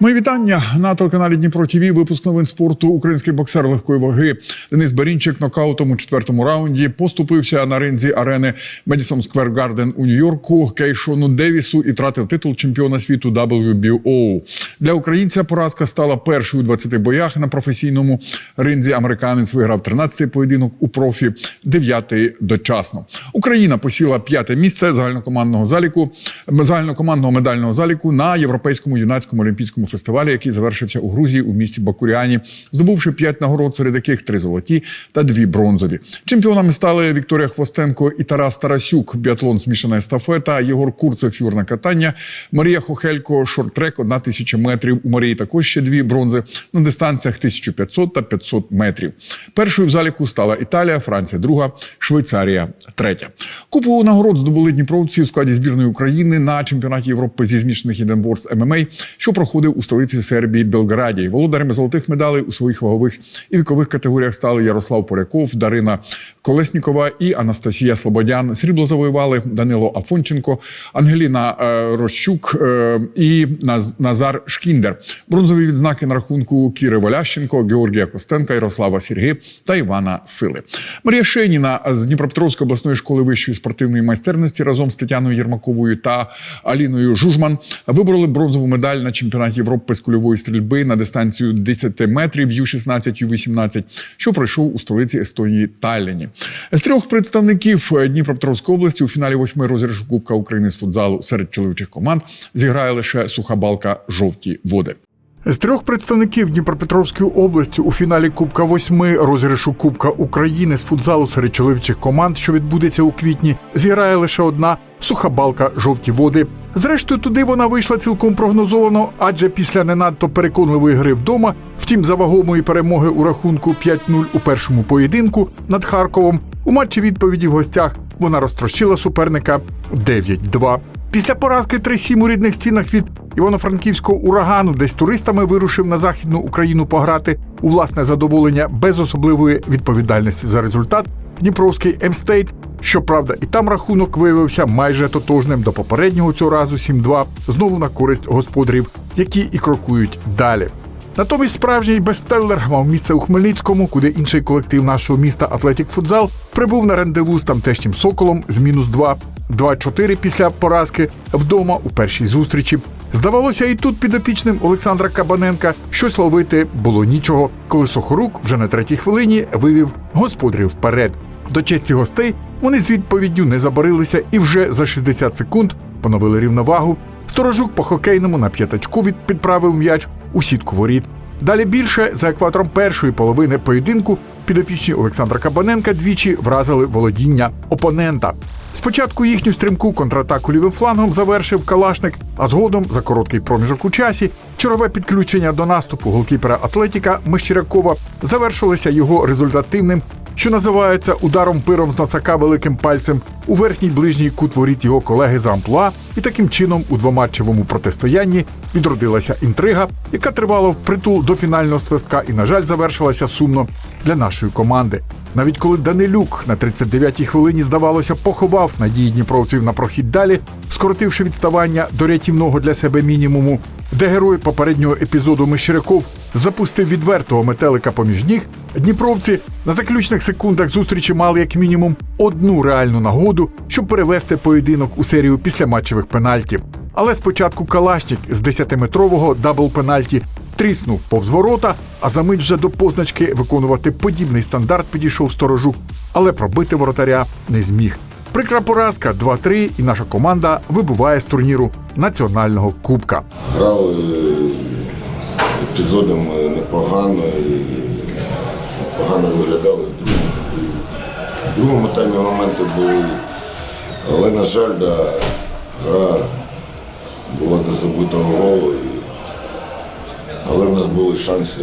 Мої вітання на телеканалі Дніпро ТВ. Випуск новин спорту. Український боксер легкої ваги Денис Барінчик нокаутом у четвертому раунді поступився на ринзі арени Медісон Сквер Гарден у Нью-Йорку Кейшону Девісу і втратив титул чемпіона світу WBO. Для українця поразка стала першою у 20 боях на професійному ринзі. Американець виграв 13-й поєдинок у профі, 9-й дочасно. Україна посіла п'яте місце загальнокомандного заліку загальнокомандного медального заліку на європейському юнацькому олімпійському фестивалі, який завершився у Грузії у місті Бакуріані, здобувши п'ять нагород, серед яких три золоті та дві бронзові. Чемпіонами стали Вікторія Хвостенко і Тарас Тарасюк. Біатлон змішана естафета, Єгор Курцев фігурне катання, Марія Хохелько, шорт-трек, одна тисяча метрів. У Марії також ще дві бронзи на дистанціях 1500 та 500 метрів. Першою в заліку стала Італія, Франція, друга, Швейцарія, третя. Купу нагород здобули дніпровці у складі збірної України на чемпіонаті Європи зі змішаних єдиноборств ММА, що проходив у столиці Сербії Белграді. Володарями золотих медалей у своїх вагових і вікових категоріях стали Ярослав Поляков, Дарина Колеснікова і Анастасія Слободян. Срібло завоювали Данило Афонченко, Ангеліна е, Рощук е, і Наз- Назар Шкіндер. Бронзові відзнаки на рахунку Кіри Волященко, Георгія Костенка, Ярослава Сірги та Івана Сили. Марія Шеніна з Дніпропетровської обласної школи вищої спортивної майстерності разом з Тетяною Єрмаковою та Аліною Жужман вибороли бронзову медаль на чемпіонаті Європи з кульової стрільби на дистанцію 10 метрів Ю-16, Ю-18, що пройшов у столиці Естонії Талліні. З трьох представників Дніпропетровської області у фіналі восьми розіграшу Кубка України з футзалу серед чоловічих команд зіграє лише суха балка жовті води. З трьох представників Дніпропетровської області у фіналі Кубка восьми розіграшу Кубка України з футзалу серед чоловічих команд, що відбудеться у квітні, зіграє лише одна суха балка жовті води. Зрештою, туди вона вийшла цілком прогнозовано, адже після не надто переконливої гри вдома, втім, за вагомої перемоги у рахунку 5-0 у першому поєдинку над Харковом, у матчі відповіді в гостях вона розтрощила суперника 9-2. Після поразки 3-7 у рідних стінах від Івано-Франківського урагану, десь туристами вирушив на західну Україну пограти у власне задоволення без особливої відповідальності за результат. Дніпровський Емстейт, щоправда, і там рахунок виявився майже тотожним до попереднього цього разу 7-2, знову на користь господарів, які і крокують далі. Натомість справжній бестселлер мав місце у Хмельницькому, куди інший колектив нашого міста Атлетік Футзал прибув на рандеву з тамтешнім соколом з мінус 2. 2-4 після поразки вдома у першій зустрічі. Здавалося, і тут підопічним Олександра Кабаненка щось ловити було нічого, коли Сохорук вже на третій хвилині вивів господарів вперед. До честі гостей вони з відповіддю не забарилися і вже за 60 секунд поновили рівновагу. Сторожук по хокейному на п'ятачку від підправив м'яч у сітку воріт. Далі більше за екватором першої половини поєдинку підопічні Олександра Кабаненка двічі вразили володіння опонента. Спочатку їхню стрімку контратаку лівим флангом завершив Калашник, а згодом за короткий проміжок у часі чергове підключення до наступу голкіпера Атлетіка Мещерякова завершилося його результативним, що називається ударом пиром з носака великим пальцем у верхній ближній кут воріт його колеги за амплуа, і таким чином у двоматчевому протистоянні відродилася інтрига, яка тривала впритул до фінального свистка і, на жаль, завершилася сумно для нашої команди. Навіть коли Данилюк на 39-й хвилині, здавалося, поховав надії дніпровців на прохід далі, скоротивши відставання до рятівного для себе мінімуму, де герой попереднього епізоду Мещеряков запустив відвертого метелика поміж ніг, дніпровці на заключних секундах зустрічі мали як мінімум одну реальну нагоду, щоб перевести поєдинок у серію післяматчевих пенальтів. Але спочатку Калашнік з 10-метрового дабл-пенальті тріснув повз ворота, а за мить вже до позначки виконувати подібний стандарт підійшов сторожук, але пробити воротаря не зміг. Прикра поразка 2-3, і наша команда вибуває з турніру національного кубка. Грали епізодами непогано і погано виглядали. В другому таймі моменти були. Але, на жаль, да, гра була до забитого голу. І... Але в нас були шанси.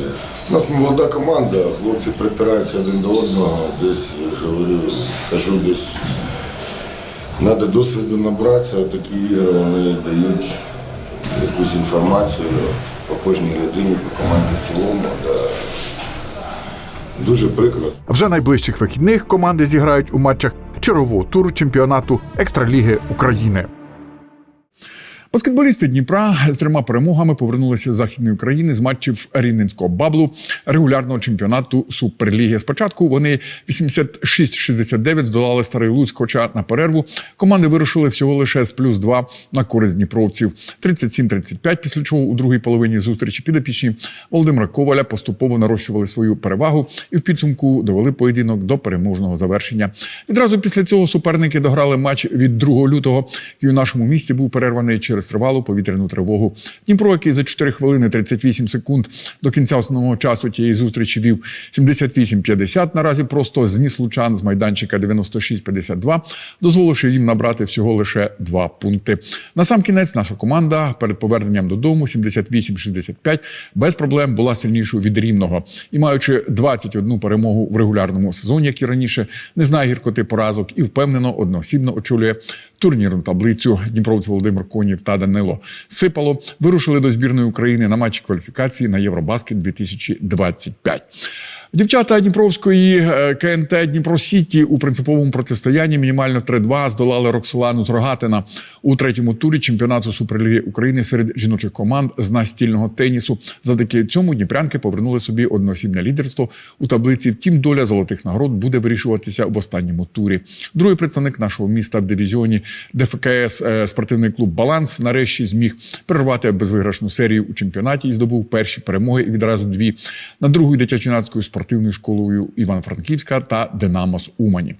У нас молода команда, хлопці притираються один до одного. Десь говорю, кажу, десь треба досвіду набратися, такі ігри вони дають якусь інформацію по кожній людині, по команді в цілому. Да. Дуже прикро. Вже найближчих вихідних команди зіграють у матчах чергового туру чемпіонату Екстраліги України. Баскетболісти Дніпра з трьома перемогами повернулися з західної України з матчів Рівненського баблу регулярного чемпіонату Суперліги. Спочатку вони 86-69 здолали старий Луцьк, хоча на перерву команди вирушили всього лише з плюс 2 на користь дніпровців. 37-35, після чого у другій половині зустрічі підопічні Володимира Коваля поступово нарощували свою перевагу і в підсумку довели поєдинок до переможного завершення. Відразу після цього суперники дограли матч від 2 лютого, який у нашому місті був перерваний через тривалу повітряну тривогу. Дніпро, який за 4 хвилини 38 секунд до кінця основного часу тієї зустрічі вів 78-50, наразі просто зніс лучан з майданчика 96-52, дозволивши їм набрати всього лише два пункти. На сам кінець наша команда перед поверненням додому 78-65 без проблем була сильнішою від рівного і маючи 21 перемогу в регулярному сезоні, як і раніше, не знає гіркоти поразок і впевнено одноосібно очолює турнірну таблицю. Дніпровець Володимир Конів та Данило Сипало вирушили до збірної України на матчі кваліфікації на Євробаскет 2025. Дівчата Дніпровської е, КНТ Дніпро Сіті у принциповому протистоянні мінімально 3-2 здолали Роксолану з Рогатина у третьому турі чемпіонату Суперліги України серед жіночих команд з настільного тенісу. Завдяки цьому дніпрянки повернули собі одноосібне лідерство у таблиці. Втім, доля золотих нагород буде вирішуватися в останньому турі. Другий представник нашого міста в дивізіоні ДФКС е, спортивний клуб Баланс нарешті зміг перервати безвиграшну серію у чемпіонаті і здобув перші перемоги і відразу дві на другу дитячо-юнацькою спортивною школою Івано-Франківська та Динамо з Умані.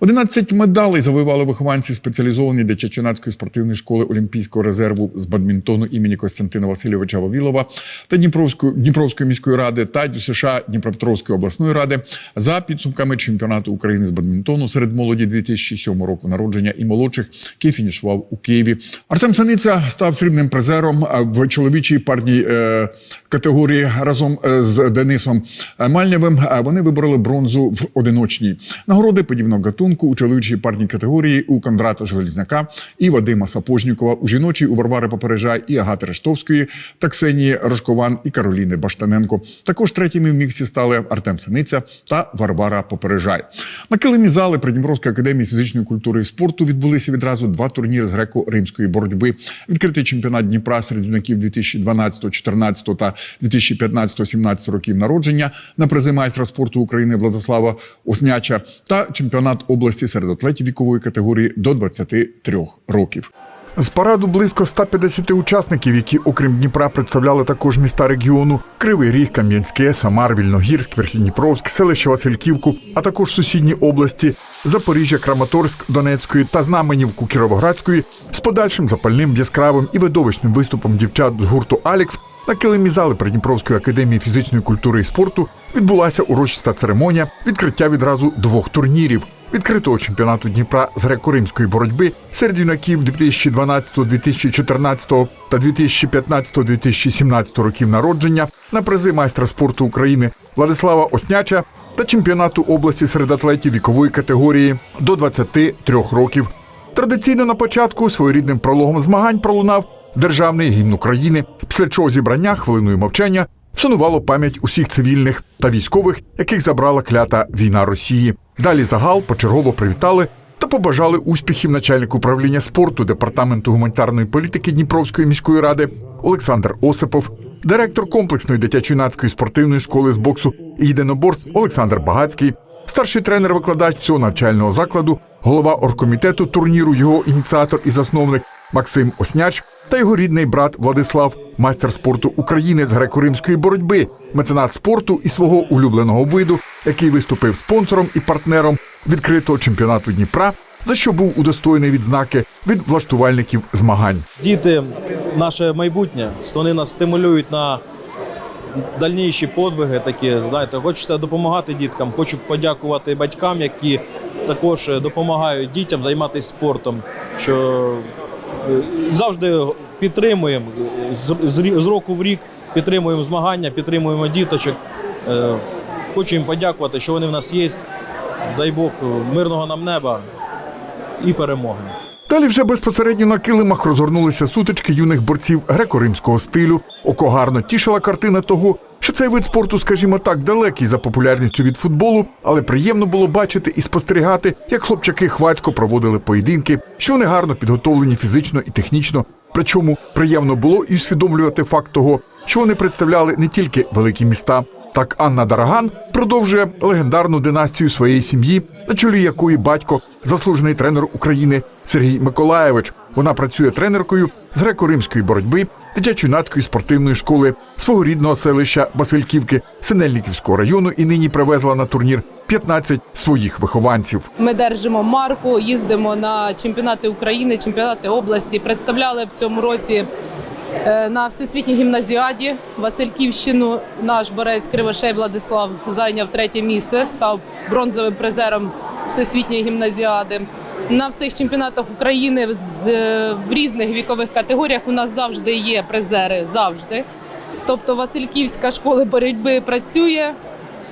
11 медалей завоювали вихованці спеціалізованої дитячо-юнацької спортивної школи Олімпійського резерву з бадмінтону імені Костянтина Васильовича Вавілова та Дніпровської, Дніпровської міської ради та ДЮСШ Дніпропетровської обласної ради за підсумками чемпіонату України з бадмінтону серед молоді 2007 року народження і молодших, який фінішував у Києві. Артем Саниця став срібним призером в чоловічій парній е, категорії разом е, з Денисом Мальнєвим. Е, Вони вибороли бронзу в одиночній. Нагороди подібного гатунку у чоловічій парній категорії у Кондрата Железняка і Вадима Сапожнікова, у жіночій у Варвари Попережай і Агати Рештовської, та Ксенії Рожкован і Кароліни Баштаненко. Також третіми в міксі стали Артем Синиця та Варвара Попережай. На килимі зали Придніпровської академії фізичної культури і спорту відбулися відразу два турніри з греко-римської боротьби. Відкритий чемпіонат Дніпра серед юнаків 2012, 14 та 2015, 17 років народження на призи майстра спорту України Владислава Осняча та чемпіонат області серед атлетів вікової категорії до 23 років. З параду близько 150 учасників, які, окрім Дніпра, представляли також міста регіону: Кривий Ріг, Кам'янське, Самар, Вільногірськ, Верхідніпровськ, селище Васильківку, а також сусідні області Запоріжжя, Краматорськ, Донецької та Знаменівку Кіровоградської з подальшим запальним, яскравим і видовищним виступом дівчат з гурту Алікс. На килимі зали Придніпровської академії фізичної культури і спорту відбулася урочиста церемонія відкриття відразу двох турнірів відкритого чемпіонату Дніпра з греко-римської боротьби серед юнаків 2012-2014 та 2015-2017 років народження на призи майстра спорту України Владислава Осняча та чемпіонату області серед атлетів вікової категорії до 23 років. Традиційно на початку своєрідним прологом змагань пролунав державний гімн України, після чого зібрання хвилиною мовчання вшанувало пам'ять усіх цивільних та військових, яких забрала клята війна Росії. Далі загал почергово привітали та побажали успіхів начальник управління спорту департаменту гуманітарної політики Дніпровської міської ради Олександр Осипов, директор комплексної дитячо-юнацької спортивної школи з боксу і єдиноборств Олександр Багацький, старший тренер-викладач цього навчального закладу, голова оргкомітету турніру, його ініціатор і засновник Максим Осняч та його рідний брат Владислав, майстер спорту України з греко-римської боротьби, меценат спорту і свого улюбленого виду, який виступив спонсором і партнером відкритого чемпіонату Дніпра, за що був удостоєний відзнаки від влаштувальників змагань. Діти наше майбутнє, вони нас стимулюють на дальніші подвиги. Такі знаєте, хочеться допомагати діткам. Хочу подякувати батькам, які також допомагають дітям займатися спортом. Що е, завжди підтримуємо з, року в рік. Підтримуємо змагання, підтримуємо діточок. Е, Хочу їм подякувати, що вони в нас є. Дай Бог мирного нам неба і перемоги. Далі вже безпосередньо на килимах розгорнулися сутички юних борців греко-римського стилю. Око гарно тішила картина того, що цей вид спорту, скажімо так, далекий за популярністю від футболу, але приємно було бачити і спостерігати, як хлопчаки хвацько проводили поєдинки, що вони гарно підготовлені фізично і технічно. Причому приємно було і усвідомлювати факт того, що вони представляли не тільки великі міста. Так Анна Дараган продовжує легендарну династію своєї сім'ї, на чолі якої батько заслужений тренер України Сергій Миколаєвич. Вона працює тренеркою з греко-римської боротьби дитячо-юнацької спортивної школи свого рідного селища Васильківки Синельниківського району і нині привезла на турнір 15 своїх вихованців. Ми держимо марку, їздимо на чемпіонати України, чемпіонати області. Представляли в цьому році е, на всесвітній гімназіаді Васильківщину. Наш борець Кривошей Владислав зайняв третє місце, став бронзовим призером всесвітньої гімназіади. На всіх чемпіонатах України з- в різних вікових категоріях у нас завжди є призери. Завжди. Тобто Васильківська школа боротьби працює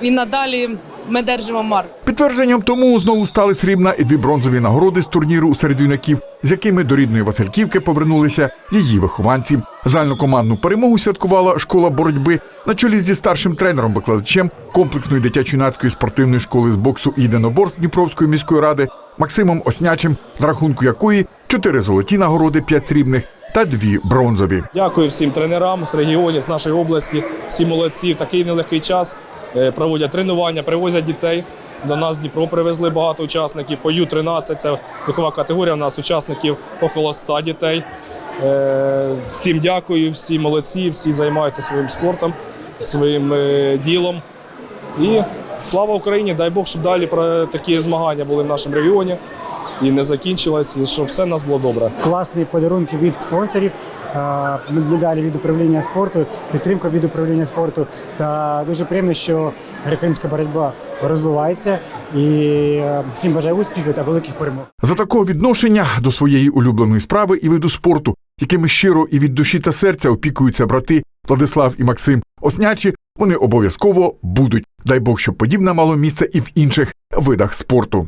і надалі ми держимо марку. Підтвердженням тому знову стали срібна і дві бронзові нагороди з турніру серед юнаків, з якими до рідної Васильківки повернулися її вихованці. Загальнокомандну перемогу святкувала школа боротьби на чолі зі старшим тренером-викладачем комплексної дитячо-юнацької спортивної школи з боксу і єдиноборств Дніпровської міської ради Максимом Оснячим, на рахунку якої чотири золоті нагороди, п'ять срібних та дві бронзові. Дякую всім тренерам з регіонів, з нашої області. Всі молодці. В такий нелегкий час е, проводять тренування, привозять дітей. До нас Дніпро привезли багато учасників. По Ю-13 це вікова категорія. У нас учасників около 100 дітей. Е, Всім дякую, всі молодці, всі займаються своїм спортом, своїм е, ділом. І слава Україні! Дай Бог, щоб далі такі змагання були в нашому регіоні і не закінчилось, і щоб все в нас було добре. класні подарунки від спонсорів, медалі від управління спорту, підтримка від управління спорту. Та дуже приємно, що греко-римська боротьба розвивається. І е, всім бажаю успіхів та великих перемог. За такого відношення до своєї улюбленої справи і виду спорту, якими щиро і від душі та серця опікуються брати Владислав і Максим Оснячі, вони обов'язково будуть. Дай Бог, щоб подібне мало місце і в інших видах спорту.